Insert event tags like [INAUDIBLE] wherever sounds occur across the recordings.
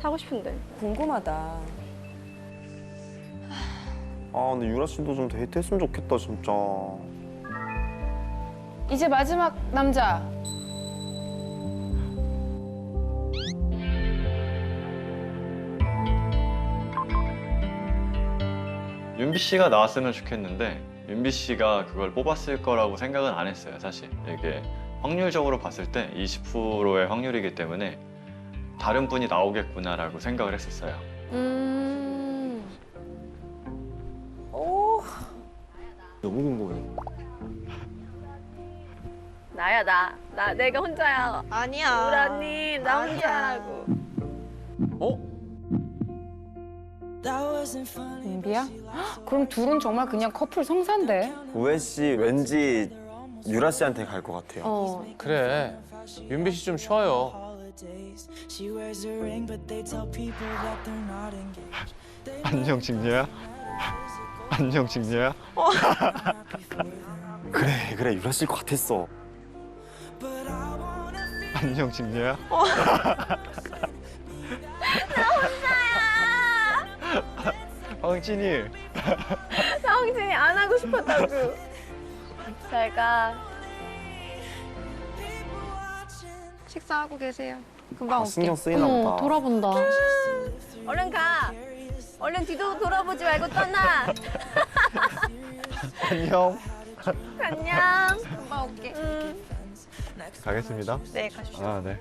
사고 싶은데. 궁금하다. 아 근데 유라 씨도 좀 데이트 했으면 좋겠다 진짜. 이제 마지막 남자. 윤비 씨가 나왔으면 좋겠는데 윤비 씨가 그걸 뽑았을 거라고 생각은 안 했어요 사실 이게 확률적으로 봤을 때 20%의 확률이기 때문에 다른 분이 나오겠구나라고 생각을 했었어요 음. 오, 너무 궁금해. 나야 나. 나 내가 혼자야. 아니야. 유라님 나 아니야. 혼자라고. 윤비야? 그럼 둘은 정말 그냥 커플 성사인데. 우혜 씨 왠지 유라 씨한테 갈 것 같아요. 어. 그래. 윤비 씨 좀 쉬어요. She wears a ring, but they tell people that they're not engaged. 안녕 직녀야 안녕 직녀야 그래 그래 유라 씨일 것 같았어. 안녕 직녀야 황진이 상진이 안 하고 싶었다고. 잘 가. 식사하고 계세요. 금방 아, 올게. 신경 쓰이나 보다. 돌아본다. 얼른 가. 얼른 뒤도 돌아보지 말고 떠나. [LAUGHS] 안녕 안녕. 금방 올게. 응. 가겠습니다 네, 가십시오. 아 네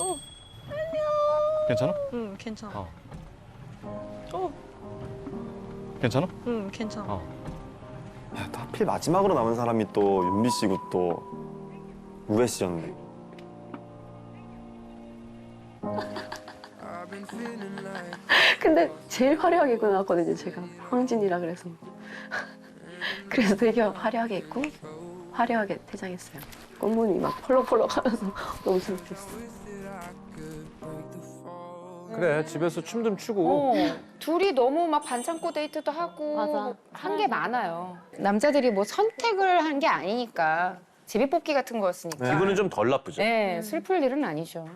오, 괜찮아? 응, 괜찮아. 어. 오, 괜찮아? 응, 괜찮아. 어. 야, 또 하필 마지막으로 남은 사람이 또 윤비 씨고 또 우혜 씨였네. 근데 제일 화려하게 입고 나왔거든요, 제가. 황진이라 그래서. 그래서 되게 화려하게 입고 화려하게 퇴장했어요. 꽃무늬 막 펄럭펄럭 하면서 [LAUGHS] 너무 재밌었어요. 그래, 집에서 춤 좀 추고. 어, 둘이 너무 막 반창고 데이트도 하고 맞아. 한 게 많아요. 남자들이 뭐 선택을 한 게 아니니까 제비 뽑기 같은 거였으니까. 기분은 좀 덜 나쁘죠. 네, 슬플 일은 아니죠.